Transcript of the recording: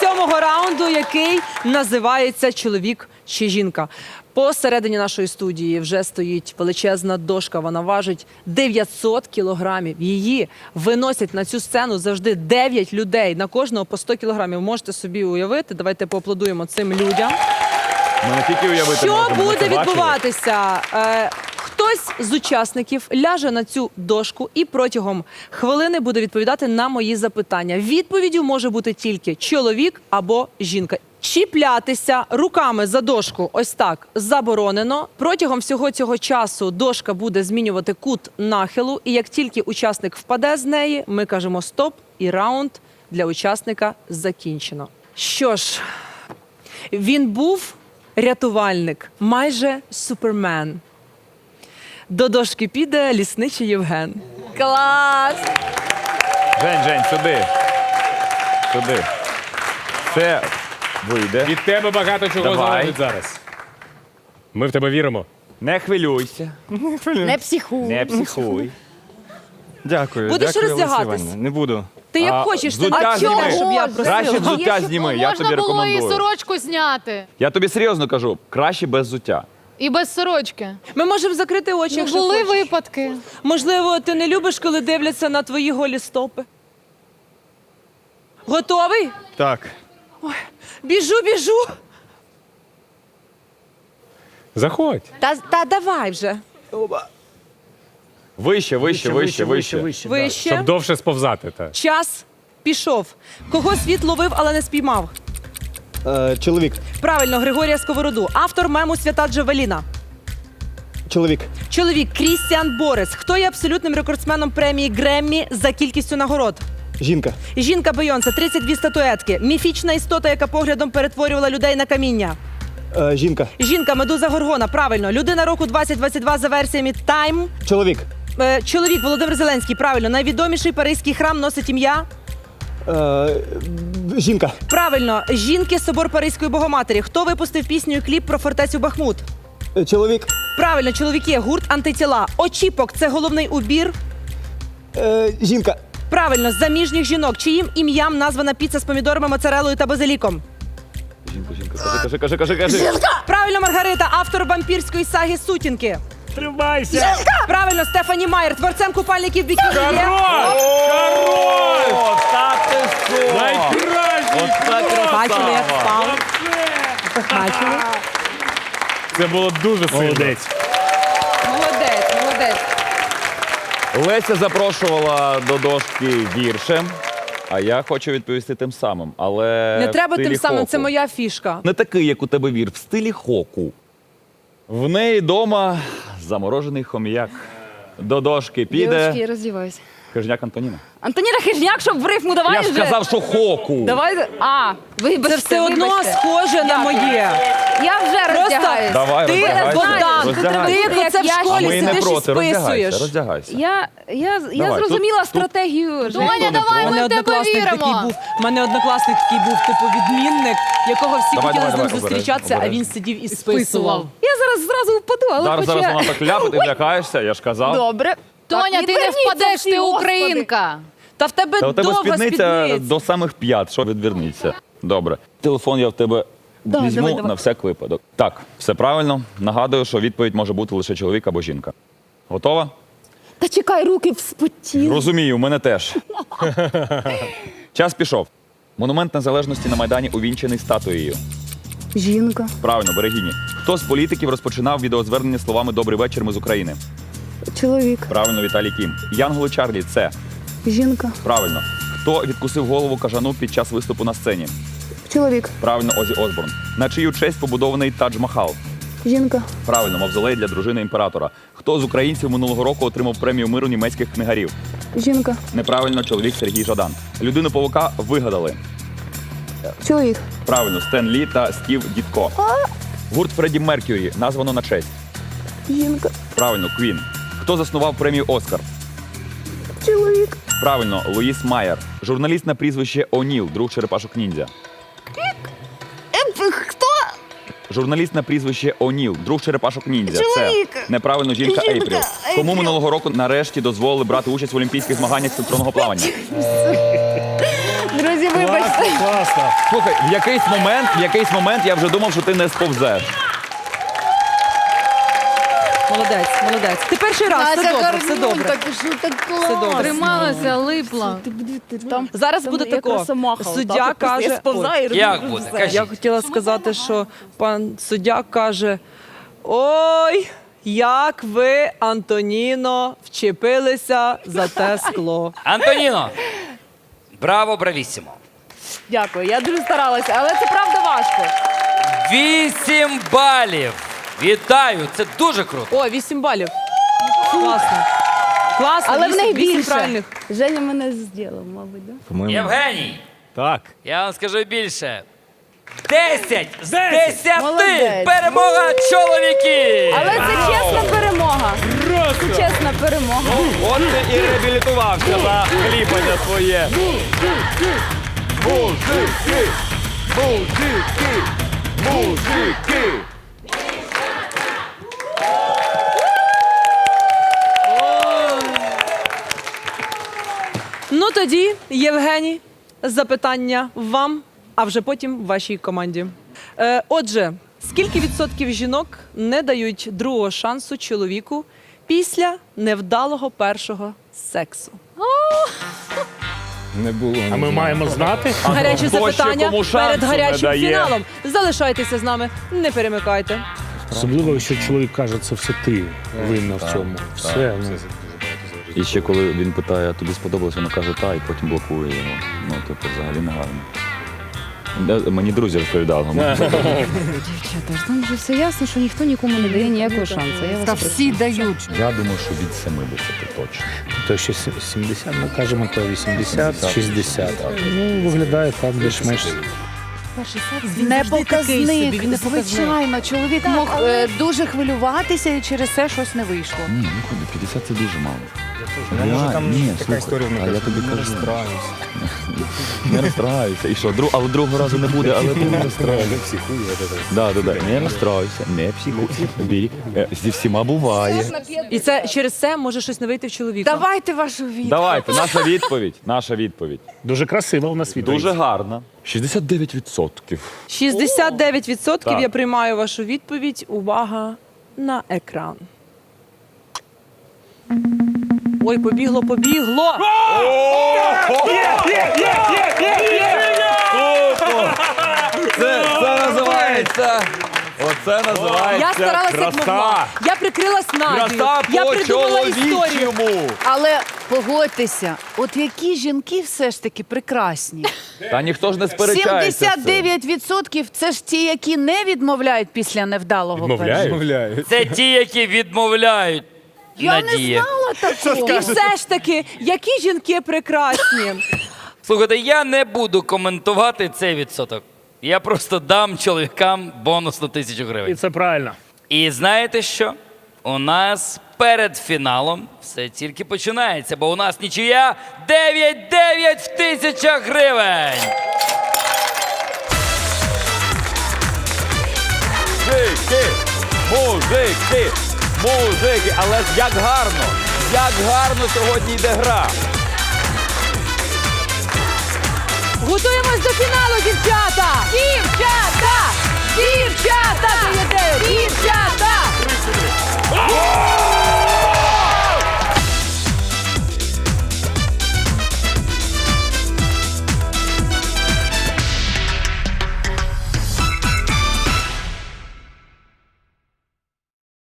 сьомого раунду, який називається Чоловік чи жінка. Посередині нашої студії вже стоїть величезна дошка. Вона важить 900 кілограмів. Її виносять на цю сцену завжди 9 людей на кожного по 100 кілограмів. Можете собі уявити. Давайте поаплодуємо цим людям. Ми не тільки уявити Що можемо, ми буде бачили. відбуватися? Е, хтось з учасників ляже на цю дошку і протягом хвилини буде відповідати на мої запитання. Відповіддю може бути тільки чоловік або жінка. Чіплятися руками за дошку ось так заборонено. Протягом всього цього часу дошка буде змінювати кут нахилу, і як тільки учасник впаде з неї, ми кажемо стоп, і раунд для учасника закінчено. Що ж, він був рятувальник, майже супермен. До дошки піде лісничий Євген. Клас! Жень, Жень, сюди. Сюди. Це вийде. Від тебе багато чого Давай. залежить зараз. Ми в тебе віримо. Не хвилюйся, Не психуй. не психуй. Дякую. Будеш дякую, роздягатись? Іванівна. Не буду. Ти як А, хочеш, ти взуття не зніми. щоб я Краще просила. взуття зніми, я можна тобі було і рекомендую. сорочку зняти. Я тобі серйозно кажу, краще без взуття. І без сорочки. Ми можемо закрити очі, Ну, якщо були хочеш. випадки. Можливо, ти не любиш, коли дивляться на твої голі стопи. Готовий? Так. Біжу, біжу. Заходь. Та, та давай вже. Вище, вище, вище, вище. Вище. Щоб довше сповзати. Та. Час пішов. Кого світ ловив, але не спіймав. Е, чоловік. Правильно, Григорія Сковороду. Автор мему Свята Джавеліна. Чоловік. Чоловік Крістіан Борис. Хто є абсолютним рекордсменом премії Греммі за кількістю нагород? Жінка. Жінка Бейонсе, 32 статуетки. Міфічна істота, яка поглядом перетворювала людей на каміння. Е, жінка. Жінка Медуза Горгона. Правильно. Людина року 2022 за версіями Time. Чоловік. Е, Чоловік Володимир Зеленський. Правильно. Найвідоміший паризький храм носить ім'я. Е, жінка. Правильно. Жінки Собор Паризької Богоматері. Хто випустив пісню і кліп про фортецю Бахмут? Е, чоловік. Правильно, чоловіки, гурт антитіла. Очіпок це головний убір. Е, жінка. Правильно, заміжніх жінок, чиїм ім'ям названа піца з помідорами, моцарелою та базиліком. Жінка, жінка, кажи, кажи, кажи, кажи, кажи. Правильно, Маргарита, автор вампірської саги Сутінки. Тримайся! Правильно, Стефані Майер, творцем купальників бікіні є. О, та ти що? Найкращий! Оце Бачили, як красава. впав. Бачили? Це було дуже сильно. Молодець, молодець. Леся запрошувала до дошки віршем, а я хочу відповісти тим самим. Але Не в треба стилі тим самим, це хоку. моя фішка. Не такий, як у тебе вір, в стилі хоку. В неї вдома заморожений хом'як. До дошки піде роздіваюся. Хижняк Антоніна. Антоніна Хижняк, щоб в рифму давай Я ж вже. сказав, що хоку. Давай. А, вибачте, Це все одно вибачте. схоже на моє. Я вже роздягаюсь. Давай, Ти, роздягайся. Богдан, роздягайся. ти як оце в А школі ми не сидиш і проти, роздягайся, списуєш. роздягайся. Я, я, я Давай, зрозуміла тут- стратегію. Доня, давай, У мене ми в тебе однокласник такий віримо. був. У мене однокласник такий був, типу відмінник, якого всі Давай, хотіли давай, з ним давай, зустрічатися, а обережно, він сидів і списував. Я зараз зразу впаду, але Зараз, хоча... зараз вона так ляпить, ти лякаєшся, я ж казав. Добре. Тоня, ти не відверніться впадеш, всі, ти господи. українка. Та в тебе Та у тебе довга спідниця спідниця. до самих п'ят, що відверніться. Добре. Телефон я в тебе Да, візьму давай, давай. на всяк випадок. Так, все правильно. Нагадую, що відповідь може бути лише чоловік або жінка. Готова? Та чекай, руки вспотіли. Розумію, мене теж. Час пішов. Монумент незалежності на Майдані увінчений статуєю. Жінка, Правильно, берегині. Хто з політиків розпочинав відеозвернення словами Добрий вечір, ми з України? чоловік, Правильно, Віталій Кім. Янголи Чарлі це жінка, правильно. Хто відкусив голову кажану під час виступу на сцені? Чоловік, Правильно, Озі Осборн. На чию честь побудований Тадж Махал? жінка, Правильно, мавзолей для дружини імператора. Хто з українців минулого року отримав премію миру німецьких книгарів? жінка, Неправильно, чоловік Сергій Жадан. Людину павука вигадали. чоловік, Правильно, Стен Лі та Стів Дідко. Гурт Фредді Меркюрі названо на честь. жінка, Правильно, Квін. Хто заснував премію Оскар? чоловік, Правильно, Луїс Майер. Журналіст на прізвище О'Ніл, друг черепашок ніндзя. Журналіст на прізвище О'Ніл, друг черепашок ніндзя. Чоловік. Це неправильно жінка Жінка Ейпріл. Кому минулого року нарешті дозволили брати участь в олімпійських змаганнях з синхронного плавання? Друзі, вибачте. Класно. Слухай, в якийсь момент, в якийсь момент я вже думав, що ти не сповзеш. Молодець, молодець. Ти перший раз, все добре, все добре. що так добре. Трималася, липла. Зараз буде тако. Суддя каже- Я і Як буде? Кажіть. Я хотіла сказати, що пан суддя каже: Ой, як ви, Антоніно, вчепилися за те скло. Антоніно! Браво, бравісімо! Дякую, я дуже старалася, але це правда важко. Вісім балів! Вітаю! Це дуже круто! О, 8 балів. Класно. Класно, Але в неї вісім більше. правильних. Женя мене зробив, мабуть, да? По-моєму. Євгеній! Так. Я вам скажу більше. Десять з десяти! Молодець. Перемога чоловіків! Але це чесна перемога. Це чесна перемога. От ти і реабілітувався за кліпання своє. Мужики! Мужики! Мужики! Ну тоді, Євгеній, запитання вам, а вже потім вашій команді. Е, отже, скільки відсотків жінок не дають другого шансу чоловіку після невдалого першого сексу? Не було. А ми маємо знати. Гаряче запитання перед гарячим фіналом. Залишайтеся з нами, не перемикайте. Особливо, якщо чоловік каже, це все ти винна в цьому. Все. ну. І ще коли він питає, а тобі сподобалось, вона каже та, і потім блокує його. Ну, типу, взагалі не гарно. Де- Мені друзі розповідали. Дівчата, ж там вже все ясно, що ніхто нікому не дає ніякого шансу. Я вас Та прошу. всі дають. Я думаю, що від 70 точно. То сі- 70, ми кажемо, то 80, 60. Ну, виглядає так більш-менш. Він не показник. Звичайно, чоловік мог е, дуже хвилюватися і через це щось не вийшло. Ні, ну 50 це дуже мало. Ну, може Я- там ні, така слухай, історія в а я тобі не кажу. розстраюся. Не розстраюйся. І що, друг, але другого разу не буде, але ти не Да, да, да. Не розстраюйся, не психуй. Е, Зі всіма буває. І це через це може щось не вийти в чоловіка. Давайте вашу відповідь. Давайте, наша відповідь. Наша відповідь. Дуже красива у нас відповідь. Дуже гарна. 69%. 69% Так. я приймаю вашу відповідь. Увага на екран. Ой, побігло, побігло. Це, називається. Оце називається. Я старалася як краса. Я прикрилась Надію. Краса Я по придумала історію. чоловічому. Але погодьтеся, от які жінки все ж таки прекрасні. Та ніхто ж не сперечається. з цим. 79% це ж ті, які не відмовляють після невдалого Відмовляють? Це ті, які відмовляють. Я Надія. не знала такого. І все ж таки, які жінки прекрасні. Слухайте, я не буду коментувати цей відсоток. Я просто дам чоловікам бонус на тисячу І гривень. це правильно. І знаєте що? У нас перед фіналом все тільки починається, бо у нас нічия 9-9 в тисячах гривень. Мужики, мужики, Музики, але як гарно! Як гарно сьогодні йде гра! Готуємось до фіналу, дівчата! Дівчата! Дівчата! Дівчата!